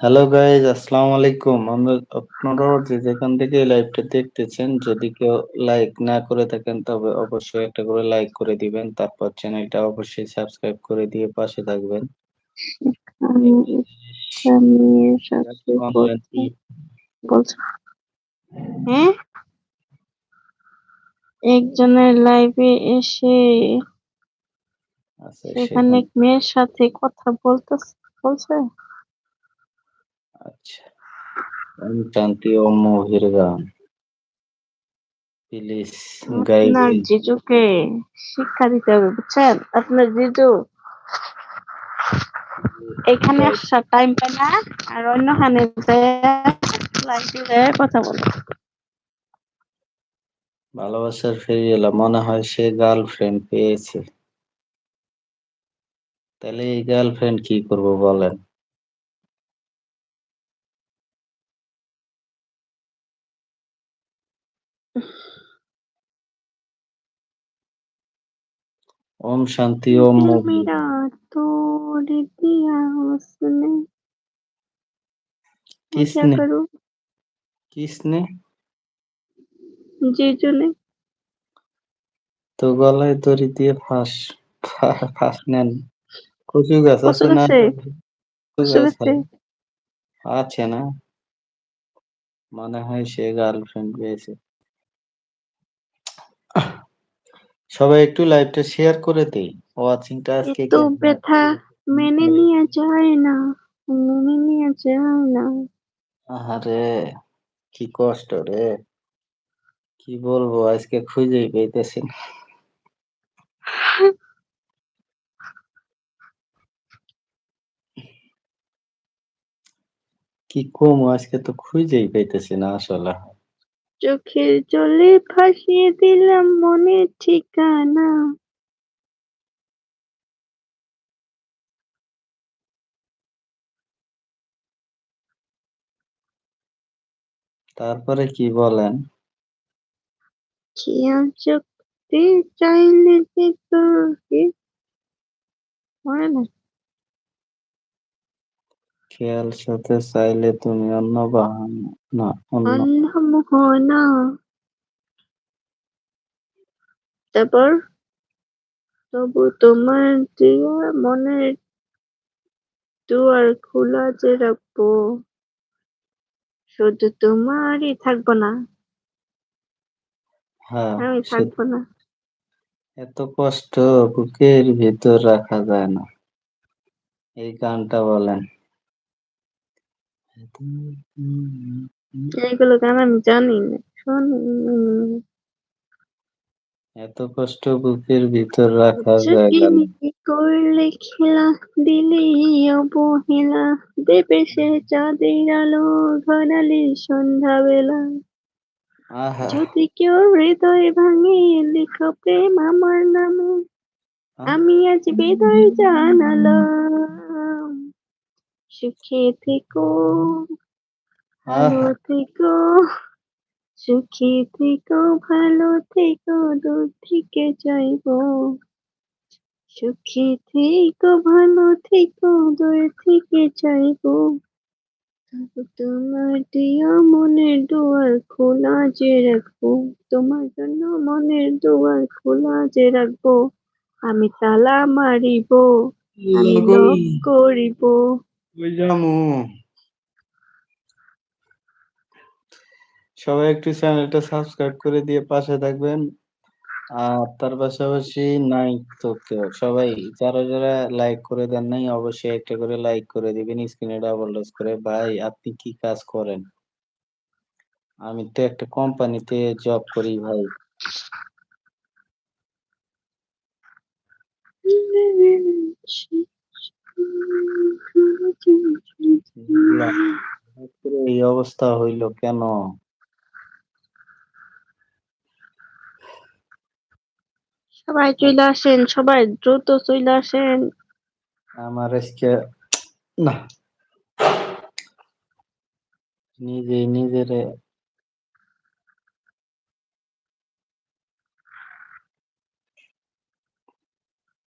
Hello guys আসসালামু আলাইকুম আমরা আপনারা যে যেখান থেকে লাইভটা দেখতেছেন যদি কেউ লাইক না করে থাকেন তবে অবশ্যই একটা করে লাইক করে দিবেন। তারপর চ্যানেলটা অবশ্যই সাবস্ক্রাইব করে দিয়ে পাশে থাকবেন। হ্যাঁ? একজনের লাইভে এসে আচ্ছা সেখানে মেয়ের সাথে কথা বলতে বলছে? আচ্ছা। মহির গান। প্লিজ গাইড আপনার জিজুকে শিক্ষা দিতে হবে বুঝছেন? আপনার জিজু এখানে আসার টাইম পায় না আর অন্যখানে লাইভে কথা বলে। ভালোবাসার ফিরে এলাম মনে হয় সে গার্লফ্রেন্ড পেয়েছে। তাহলে এই গার্লফ্রেন্ড কি করব বলেন? ओम शांति ओम दिल मोहिनी मेरा तोड़ दिया उसने मैं क्या किसने करूं किसने जीजू ने তো গলায় দড়ি দিয়ে ফাঁস ফা- ফাঁস নেন কচু গাছ আছে কচু না গাছে? কচু কচু গাছ গাছে? আছে না মনে হয় সে গার্লফ্রেন্ড পেয়েছে সবাই একটু লাইভটা শেয়ার করে দেই। ওয়াচিংটা আজকে এত ব্যথা মেনে নেওয়া যায় না মেনে নেওয়া যায় না। আরে কি কষ্ট রে। কি বলব আজকে খুঁজেই পেতেছি না। কি কম আজকে তো খুঁজেই পেতেছি না আসলে চোখের জলে ভাসিয়ে দিলাম মনের ঠিকানা। তারপরে কি বলেন? খেয়াল চোখতে চাইলে দেখো কি মনে খেয়াল সাথে চাইলে তুমি অন্য বাহানা না অন্য। অন্ধ মোহনা তারপর? তবু তোমার দিয়া মনের দুয়ার খোলা যে রাখব শুধু তোমারই থাকব না। হ্যাঁ আমি সে- থাকব না। এত কষ্ট বুকের ভিতর রাখা যায় না। এই গানটা বলেন। এইগুলো গান আমি জানি না শুনি এত কষ্ট বুকের ভিতর রাখা যায় না করলে খেলা দিলি অবহেলা দেবে সে চাঁদের আলো ঘনালি সন্ধ্যাবেলা যদি কেউ হৃদয় ভাঙে লিখো প্রেম আমার নামে আমি আজ হৃদয় জানালাম সুখে থেকো ভালো থেকো সুখে থেকো ভালো থেকো দূর থেকে চাইব। সুখে থেকো ভালো থেকো দূর থেকে তবু তোমার দিয়া মনের দুয়ার খোলা যে রাখব তোমার জন্য মনের দুয়ার খোলা যে রাখব আমি তালা মারিব আমি করিব। জামু সবাই একটু চ্যানেলটা সাবস্ক্রাইব করে দিয়ে পাশে থাকবেন। আর তার পাশাপাশি নাই তো কেউ সবাই যারা যারা লাইক করে দেন নাই অবশ্যই একটা করে লাইক করে দিবেন স্ক্রিনে ডাবল টাচ করে। ভাই আপনি কি কাজ করেন? আমি তো একটা কোম্পানিতে জব করি ভাই। বুঝলাম। হঠাৎ করে এই অবস্থা হইল কেন? সবাই চলে আসেন সবাই দ্রুত চলে আসেন। আমার আজকে না। নিজে নিজেরে